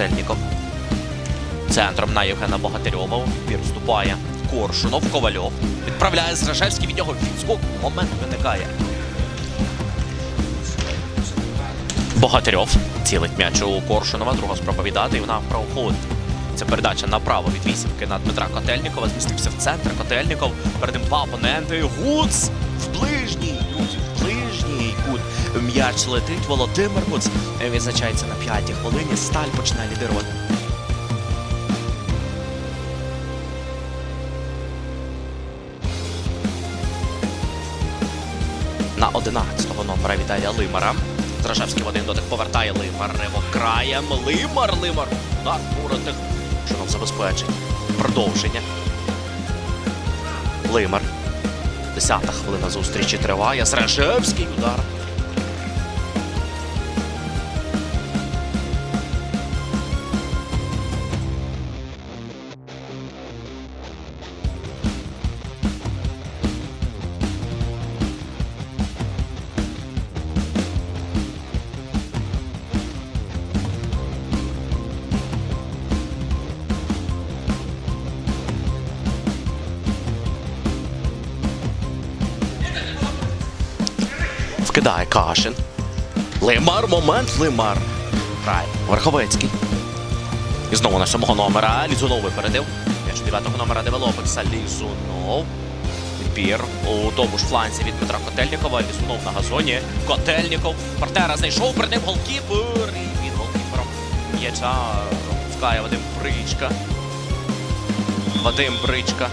Котельніков. Центром на Євгена Богатирьова. Пір Коршунов, Ковальов. Відправляє Зражевський від нього відскок. Момент виникає. Богатирьов цілить м'яч у Коршунова. Друга спроба віддати, і вона проходить. Це передача направо від вісімки на Дмитра Котельнікова. Змістився в центр. Котельніков. Перед ним два опоненти. Гуц в ближній друзі, в ближній кут. М'яч летить. Володимир Гуц відзначається на п'ятій хвилині. Сталь починає лідирувати. на 11-го номера Віталія Лимара. Зражевський в один дотик повертає Лимар. Краєм. Лимар, Лимар. Удар Муротих. Шунов забезпечить. Продовження. Лимар. Десята хвилина зустрічі триває. Сражевський удар. Вкидає Кашин. Лимар, момент, Лимар. Грає. Верховецький. І знову на сьомого номера. Лізунов випередив. М'яч дев'ятого номера девелопиться. Лізунов. Відбір у тому ж фланзі від Дмитра Котельнікова. Лізунов на газоні. Котельніков. Партнера знайшов, перед ним голкіпер. І від голкіпером м'яча пускає Вадим Бричка. Вадим Бричка.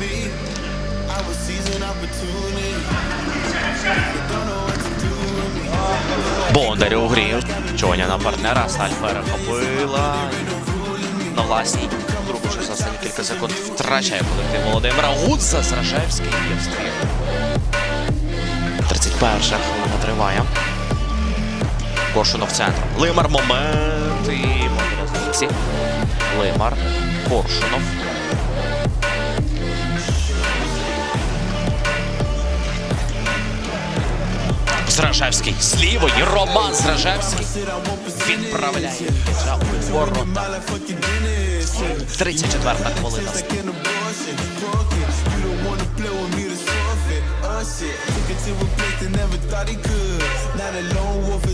Me. Бондарю у грі. Чоня на партнера. Сталь перехопила. На власній. Другу що за останні кілька секунд втрачає колектив Володимира Гудза. Зражевський є встріл. 31 хвилина триває. Коршунов центром. Лимар момент. І Модерезниці. Лимар. Коршунов. Зражевський з лівої. Роман Зражевський. Відправляє м'яча у ворота. 34-та хвилина. Oh shit, took it to a place never thought he could. Now the lone wolf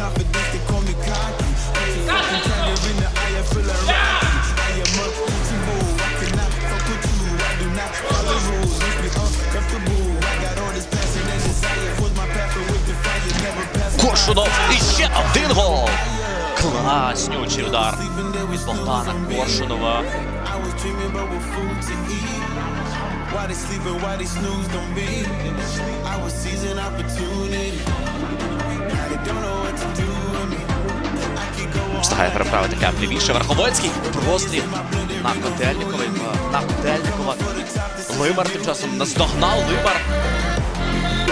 confidence, they call me cocky. Hey, fucking tiger in the eye, I feel like Rocky. I am up, untouchable, I cannot fuck with you. I do not follow rules, make me uncomfortable. I got all this passion and desire. Force my path with the fire, never pass. Коршунов. І ще один гол. Класнючий удар від Богдана Коршунова. Why they sleeping, why they snoozed on me? I was seizing opportunity. Встигає переправити кап лівіше. Верховецький. Простріл на Котельніковий. На Котельнікова. Лимар тим часом наздогнав. Лимар.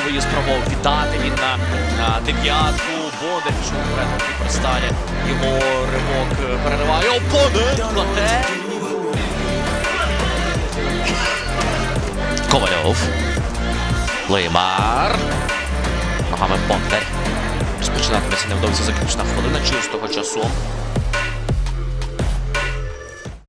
Її спробував віддати він на, на дев'ятку. Бондар пішов вперед на присталі. Його ривок е, перериває. Опонент Котель. Ковальов. Лимар. Ногами Бондар. Розпочинатиметься невдовзі заключна хвилина чистого часу.